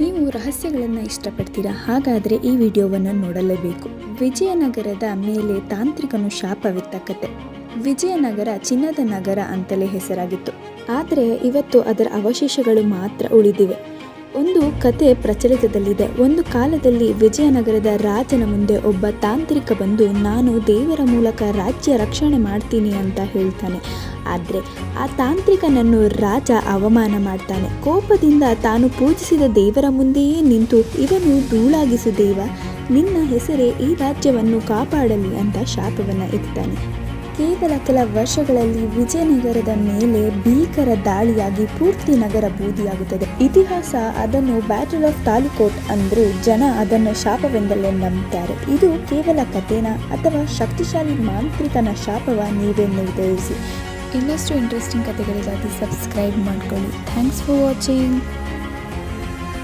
ನೀವು ರಹಸ್ಯಗಳನ್ನು ಇಷ್ಟಪಡ್ತೀರಾ? ಹಾಗಾದರೆ ಈ ವಿಡಿಯೋವನ್ನು ನೋಡಲೇಬೇಕು. ವಿಜಯನಗರದ ಮೇಲೆ ತಾಂತ್ರಿಕನು ಶಾಪವಿತ್ತ ಕತೆ ವಿಜಯನಗರ ಚಿನ್ನದ ನಗರ ಅಂತಲೇ ಹೆಸರಾಗಿತ್ತು. ಆದರೆ ಇವತ್ತು ಅದರ ಅವಶೇಷಗಳು ಮಾತ್ರ ಉಳಿದಿವೆ. ಒಂದು ಕತೆ ಪ್ರಚಲಿತದಲ್ಲಿದೆ. ಒಂದು ಕಾಲದಲ್ಲಿ ವಿಜಯನಗರದ ರಾಜನ ಮುಂದೆ ಒಬ್ಬ ತಾಂತ್ರಿಕ ಬಂದು, ನಾನು ದೇವರ ಮೂಲಕ ರಾಜ್ಯ ರಕ್ಷಣೆ ಮಾಡ್ತೀನಿ ಅಂತ ಹೇಳ್ತಾನೆ. ಆದರೆ ಆ ತಾಂತ್ರಿಕನನ್ನು ರಾಜ ಅವಮಾನ ಮಾಡ್ತಾನೆ. ಕೋಪದಿಂದ ತಾನು ಪೂಜಿಸಿದ ದೇವರ ಮುಂದೆಯೇ ನಿಂತು ಇವನು ಧೂಳಾಗಿಸು ದೇವ, ನಿನ್ನ ಹೆಸರೇ ಈ ರಾಜ್ಯವನ್ನು ಕಾಪಾಡಲಿ ಅಂತ ಶಾಪವನ್ನು ಇಡ್ತಾನೆ. ಕೇವಲ ಕೆಲ ವರ್ಷಗಳಲ್ಲಿ ವಿಜಯನಗರದ ಮೇಲೆ ಭೀಕರ ದಾಳಿಯಾಗಿ ಪೂರ್ತಿ ನಗರ ಬೂದಿಯಾಗುತ್ತದೆ. ಇತಿಹಾಸ ಅದನ್ನು ಬ್ಯಾಟಲ್ ಆಫ್ ತಾಲಿಕೋಟ್ ಅಂದ್ರೂ ಜನ ಅದನ್ನು ಶಾಪವೆಂದಲೇ ನಂಬುತ್ತಾರೆ. ಇದು ಕೇವಲ ಕಥೆನ ಅಥವಾ ಶಕ್ತಿಶಾಲಿ ಮಾಂತ್ರಿಕನ ಶಾಪವ ನೀವೇ ನಿರ್ಧರಿಸಿ ಇನ್ನಷ್ಟು ಇಂಟ್ರೆಸ್ಟಿಂಗ್ ಕಥೆಗಳಿಗಾಗಿ ಸಬ್ಸ್ಕ್ರೈಬ್ ಮಾಡ್ಕೊಳ್ಳಿ. Thanks for watching